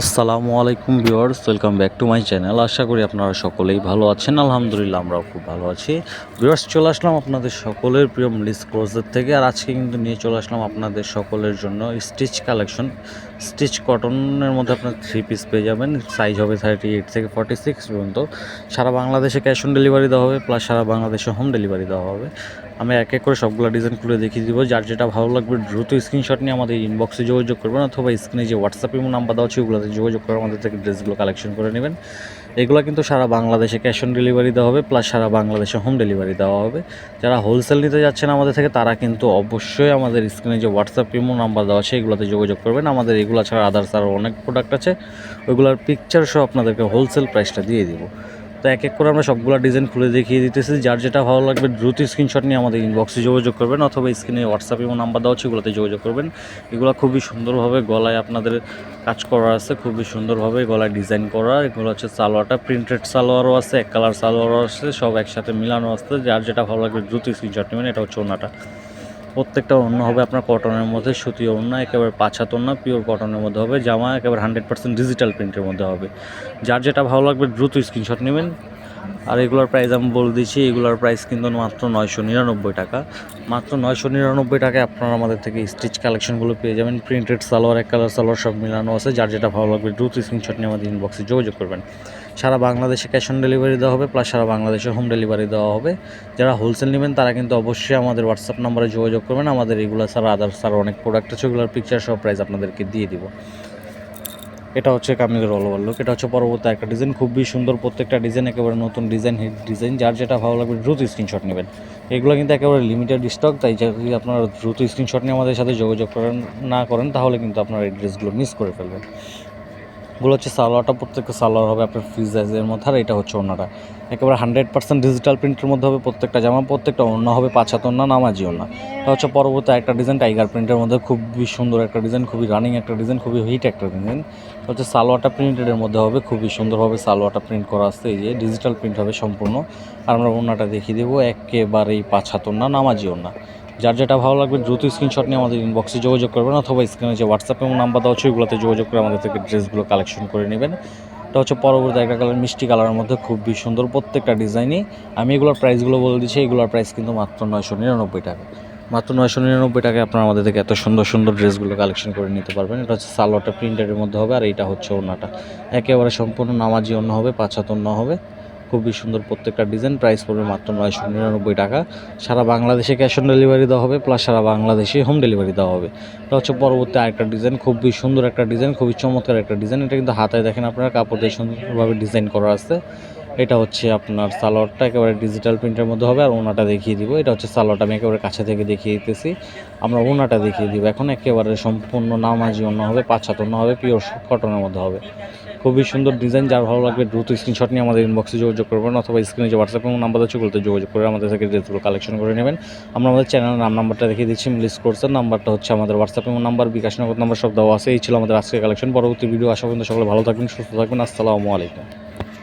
আসসালামু আলাইকুম viewers, welcome back to my channel. আশা করি আপনারা সকলেই ভালো আছেন। আলহামদুলিল্লাহ, আমরাও খুব ভালো আছি। ভিউয়ার্স, চলে আসলাম আপনাদের সকলের প্রিয় লিস ক্লোজের থেকে। আর আজকে কিন্তু নিয়ে চলে আসলাম আপনাদের সকলের জন্য স্টিচ কালেকশন স্টিচ কটনের মধ্যে আপনার থ্রি পিস পেয়ে যাবেন। সাইজ হবে থার্টি এইট থেকে ফর্টি সিক্স পর্যন্ত। সারা বাংলাদেশে ক্যাশ অন ডেলিভারি দেওয়া হবে প্লাস সারা বাংলাদেশে হোম ডেলিভারি দেওয়া হবে। আমি এক এক করে সবগুলো ডিজাইন খুলে দেখিয়ে দিব। যার যেটা ভালো লাগবে, দ্রুত স্ক্রিনশট নিয়ে আমাদের ইনবক্সে যোগাযোগ করবেন অথবা স্ক্রিনে যে হোয়াটসঅ্যাপ ইমো নাম্বার দেওয়া আছে, ওগুলোতে যোগাযোগ করে আমাদের থেকে ড্রেসগুলো কালেকশন করে নেবেন। এগুলো কিন্তু সারা বাংলাদেশে ক্যাশ অন ডেলিভারি দেওয়া হবে প্লাস সারা বাংলাদেশে হোম ডেলিভারি দেওয়া হবে। যারা হোলসেল নিতে যাচ্ছেন আমাদের থেকে, তারা কিন্তু অবশ্যই আমাদের স্ক্রিনে যে হোয়াটসঅ্যাপ ইমো নাম্বার দেওয়া আছে, এগুলোতে যোগাযোগ করবেন। আমাদের এগুলো ছাড়া আদার্স আরও অনেক প্রোডাক্ট আছে, ওইগুলোর পিকচার সহ আপনাদেরকে হোলসেল প্রাইসটা দিয়ে দিব। তো এক এক করে আমরা সবগুলো ডিজাইন খুলে দেখিয়ে দিতেছি। যার যেটা ভালো লাগবে দ্রুত স্ক্রিনশট নিয়ে আমাদের ইনবক্সে যোগাযোগ করবেন অথবা স্ক্রিনে হোয়াটসঅ্যাপ এবং নাম্বার দেওয়া এগুলোতে যোগাযোগ করবেন। এগুলো খুবই সুন্দরভাবে গলায় আপনাদের কাজ করা আছে, খুবই সুন্দরভাবে গলায় ডিজাইন করা। এগুলো হচ্ছে সালোয়ারটা প্রিন্টেড সালোয়ারও আছে, এক কালার সালোয়ারও আছে, সব একসাথে মিলানো আছে। যার যেটা ভালো লাগবে দ্রুত স্ক্রিনশট নেবেন, এটা হচ্ছে ওনাটা। প্রত্যেকটা অন্য হবে আপনার কটনের মধ্যে সুতি অন্য, একেবারে পাঁচাত অন্য পিওর কটনের মধ্যে হবে। জামা একেবারে হান্ড্রেড পার্সেন্ট ডিজিটাল প্রিন্টের মধ্যে হবে। যার যেটা ভালো লাগবে দ্রুত স্ক্রিনশট নেবেন। আর এগুলোর প্রাইস আমি বলে দিচ্ছি, এগুলোর প্রাইস কিন্তু মাত্র নয়শো নিরানব্বই টাকা। মাত্র নয়শো নিরানব্বই টাকায় আপনারা আমাদের থেকে স্টিচ কালেকশনগুলো পেয়ে যাবেন। প্রিন্টেড সালোয়ার, এক কালার সালোয়ার সব মিলানো আছে। যার যেটা ভালো লাগবে দ্রুত স্ক্রিনশট নিয়ে আমাদের ইনবক্সে যোগাযোগ করবেন। সারা বাংলাদেশে ক্যাশ অন ডেলিভারি দেওয়া হবে প্লাস সারা বাংলাদেশে হোম ডেলিভারি দেওয়া হবে। যারা হোলসেল নেবেন, তারা কিন্তু অবশ্যই আমাদের হোয়াটসঅ্যাপ নাম্বারে যোগাযোগ করবেন। আমাদের এগুলো ছাড়া আদার্স আরও অনেক প্রোডাক্ট আছে, ওগুলোর পিকচার সব প্রাইস আপনাদেরকে দিয়ে দিব। এটা হচ্ছে কামিজের অল ওভার লুক এটা হচ্ছে পরবর্তী একটা ডিজাইন খুবই সুন্দর প্রত্যেকটা ডিজাইন একেবারে নতুন ডিজাইন হিট ডিজাইন যার যেটা ভালো লাগবে দ্রুত স্ক্রিনশট নেবেন। এগুলো কিন্তু একেবারে লিমিটেড স্টক তাই যদি আপনারা দ্রুত স্ক্রিনশট নিয়ে আমাদের সাথে যোগাযোগ করেন, না করেন, তাহলে কিন্তু আপনারা এই ড্রেসগুলো মিস করে ফেলবেন। এগুলো হচ্ছে সালোয়ারটা প্রত্যেকটা সালোয়ার হবে, আপনার ফ্রি সাইজের মধ্যে, আর এটা হচ্ছে ওনাটা। একেবারে হান্ড্রেড পার্সেন্ট ডিজিটাল প্রিন্টের মধ্যে হবে প্রত্যেকটা জামা, প্রত্যেকটা অন্য হবে পাঁচ হাত অন্য নামাজি অন্য এটা হচ্ছে পরবর্তী একটা ডিজাইন টাইগার প্রিন্টের মধ্যে খুবই সুন্দর একটা ডিজাইন খুবই রানিং একটা ডিজাইন খুবই হিট একটা ডিজাইন হচ্ছে সালোয়ারটা প্রিন্টেডের মধ্যে হবে, খুবই সুন্দরভাবে সালোয়ারটা প্রিন্ট করা আসছে এই যে ডিজিটাল প্রিন্ট হবে সম্পূর্ণ। আর আমরা ওনাটা দেখিয়ে দেবো, একেবারেই পাঁচ হাত অন্য নামাজি অন্য যার যেটা ভালো লাগবে দ্রুত স্ক্রিনশট নিয়ে আমাদের ইনবক্সে যোগাযোগ করবেন অথবা স্ক্রিনে যে হোয়াটসঅ্যাপ এবং নাম্বার দেওয়া আছে ওগুলোতে যোগাযোগ করে আমাদের থেকে ড্রেসগুলো কালেকশন করে নেবেন। এটা হচ্ছে পরবর্তী একটা কালার মিষ্টি কালারের মধ্যে খুবই সুন্দর প্রত্যেকটা ডিজাইনই আমি এগুলোর প্রাইসগুলো বলে দিচ্ছি, এগুলোর প্রাইস কিন্তু মাত্র নয়শো নিরানব্বই টাকা। মাত্র নয়শো নিরানব্বই টাকায় আপনারা আমাদের থেকে এত সুন্দর সুন্দর ড্রেসগুলো কালেকশন করে নিতে পারবেন। এটা হচ্ছে সালোয়ারটা প্রিন্টের মধ্যে হবে আর এইটা হচ্ছে ওনাটা একেবারে সম্পূর্ণ নামাজি অন্য হবে পাঁচাত অন্য হবে। খুবই সুন্দর প্রত্যেকটা ডিজাইন প্রাইস পড়বে মাত্র নয়শো নিরানব্বই টাকা। সারা বাংলাদেশে ক্যাশ অন ডেলিভারি দেওয়া হবে প্লাস সারা বাংলাদেশে হোম ডেলিভারি দেওয়া হবে। এটা হচ্ছে পরবর্তী আরেকটা ডিজাইন খুবই সুন্দর একটা ডিজাইন খুবই চমৎকার একটা ডিজাইন এটা কিন্তু হাতায় দেখেন আপনারা, কাপড় দিয়ে সুন্দরভাবে ডিজাইন করা আছে। এটা হচ্ছে আপনার সালোয়ারটা একেবারে ডিজিটাল প্রিন্টের মধ্যে হবে, আর ওনাটা দেখিয়ে দিব। এটা হচ্ছে সালোয়ারটা আমি একেবারে কাছে থেকে দেখিয়ে দিতেছি। আমরা ওনাটা দেখিয়ে দিব। এখন একেবারে সম্পূর্ণ নামাজি অন্য হবে, পাঁচ হাত অন্য হবে পিওর কটনের মধ্যে হবে। খুবই সুন্দর ডিজাইন যার ভালো লাগবে দ্রুত স্ক্রিনশট নিয়ে আমাদের ইনবক্সে যোগাযোগ করবেন অথবা স্ক্রিনে যে হোয়াটসঅ্যাপ এবং নাম্বার আছে ওগুলোতে যোগাযোগ করে আমাদের থেকে ড্রেসগুলো কালেকশন করে নেবেন। আমরা আমাদের চ্যানেলের নাম নাম্বারটা দেখিয়ে দিচ্ছি মিলিস কোর্সের নাম্বারটা হচ্ছে আমাদের হোয়াটসঅ্যাপ এবং নাম্বার বিকাশ নগর নাম্বার সব দেওয়া আছে। এই ছিল আমাদের আজকে কালেকশন পরবর্তী ভিডিও আশা পর্যন্ত সকলে ভালো থাকবেন, সুস্থ থাকবেন। আসসালামু আলাইকুম।